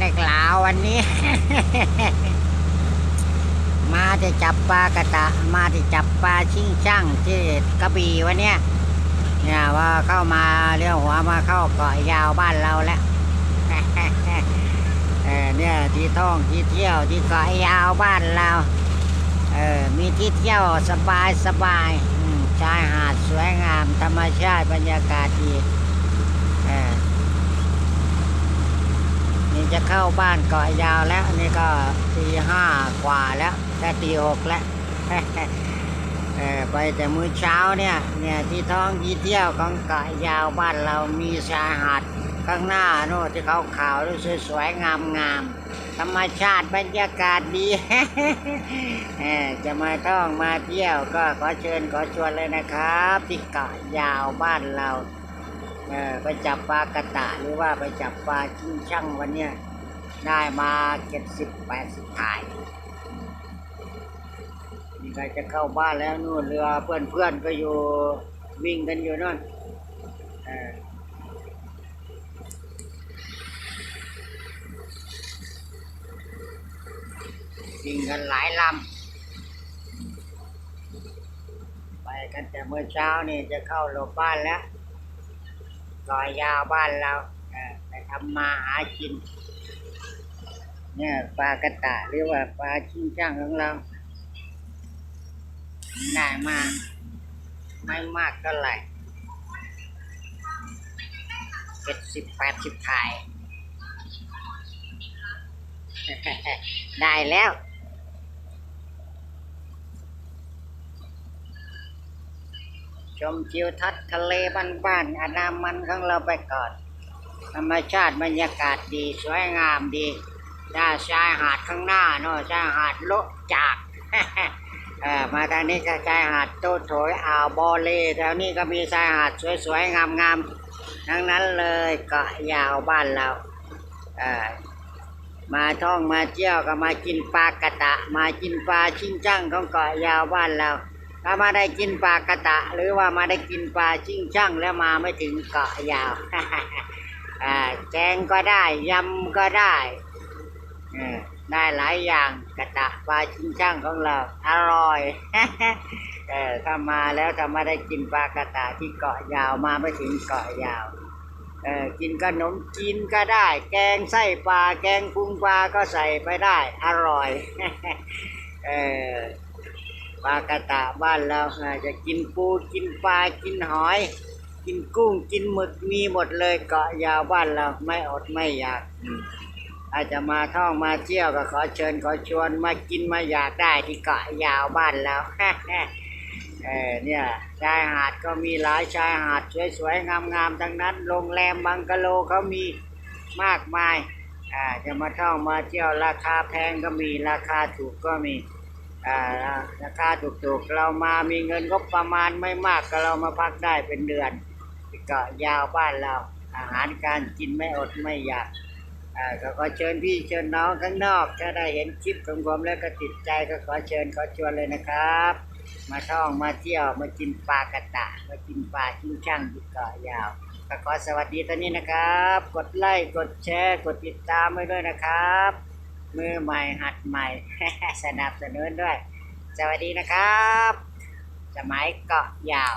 ได้กล่าววันนี้ มาจะจับปลากระตะ มาจะจับปลาชิงช่างที่กระบี่วันเนี้ยเนี่ยว่าเข้ามาเรียวหัวมาเข้าเกาะยาวบ้านเราแล้วเออเนี่ยที่ท่องที่เที่ยวที่เกาะยาวบ้านเราเออมีที่เที่ยวสบายสบายชายหาดสวยงามธรรมชาติบรรยากาศดีเออ จะเข้าบ้านเกาะยาวแล้วนี่ก็ตีห้ากว่าแล้วจะตีหกแล้วไปแต่มื้อเช้าเนี่ยเนี่ยที่ท้องที่เที่ยวของเกาะยาวบ้านเรามีชายหาดข้างหน้าโน่นที่เขาขาวๆสวยๆงามๆธรรมชาติบรรยากาศดีจะมาท่องมาเที่ยวก็ขอเชิญขอชวนเลยนะครับ ที่เกาะยาวบ้านเรา ไปจับปลากระตะหรือว่าไปจับปลาชิงช่างวันเนี้ยได้มาเจ็ดสิบแปดสิบถ่ายนี่ใครจะเข้าบ้านแล้วนู่นเรือเพื่อนเพื่อนก็อยู่วิ่งกันอยู่นู่นวิ่งกันหลายลำไปกันแต่เมื่อเช้านี่จะเข้าโรงบ้านแล้ว รอยยาวบ้านเราไปทำมาหากิน เนี่ยปลากระตะหรือว่าปลาชิงช่างของเราได้มาไม่มากเท่าไหร่เจ็ดสิบแปดสิบถ่าย ได้แล้ว ชมทิวทัศน์ทะเลบ้านๆอนามันของเราไปก่อน ธรรมชาติบรรยากาศดีสวยงามดีด้าชายหาดข้างหน้าเนาะชายหาดโลจากมาทางนี้ก็ชายหาดโตโถยอ่าวบอเลแถวนี้ก็มีชายหาดสวยๆงามๆทั้งนั้นเลยเกาะยาวบ้านเรามาท่องมาเที่ยวก็มากินปลากระตะ มากินปลาชิงจั่งของเกาะยาวบ้านเรา ถ้ามาได้กินปลากระตะ หรือว่ามาได้กินปลาชิงช่างแล้วมาไม่ถึงเกาะยาวแกงก็ได้ยำก็ได้ได้หลายอย่างกระตะปลาชิงช่างของเรา อร่อยถ้ามาแล้วถ้ามาได้กินปลากระตะที่เกาะยาวมาไม่ถึงเกาะยาวเออกินขนมจีนก็ได้ แกงไส้ปลาแกงพุงปลาก็ใส่ไปได้ อร่อยเออ ปลากระตะบ้านเราจะกินปูกินปลากินหอย กินกุ้งกินหมึกมีหมดเลยเกาะยาวบ้านเราไม่อดไม่อยากอืมอาจจะมาท่องมาเที่ยวก็ขอเชิญขอชวนมากินมาอยากได้ที่เกาะยาวบ้านเราเออเนี่ยชายหาดก็มีหลายชายหาดสวยๆงามๆทั้งนั้น โรงแรมบังกะโลเขามีมากมายอ่าจะมาท่องมาเที่ยวราคาแพงก็มีราคาถูกก็มี อ่าราคาถูกๆเรามามีเงินก็ประมาณไม่มากก็เรามาพักได้เป็นเดือนก็ยาวบ้านเรา อาหารการกินไม่อดไม่อยากอ่าก็ขอเชิญพี่เชิญน้องข้างนอก ถ้าได้เห็นคลิปของผมแล้วก็ติดใจก็ขอเชิญขอชวนเลยนะครับ มาท่องมาเที่ยวมากินปลากระตะมากินปลาชิ้งช่างที่เกาะยาวก็ขอสวัสดีตอนนี้นะครับ กดไลค์กดแชร์ กดติดตามไว้ด้วยนะครับ มือใหม่หัดใหม่ สนับสนุนด้วย สวัสดีนะครับสมัยเกาะยาว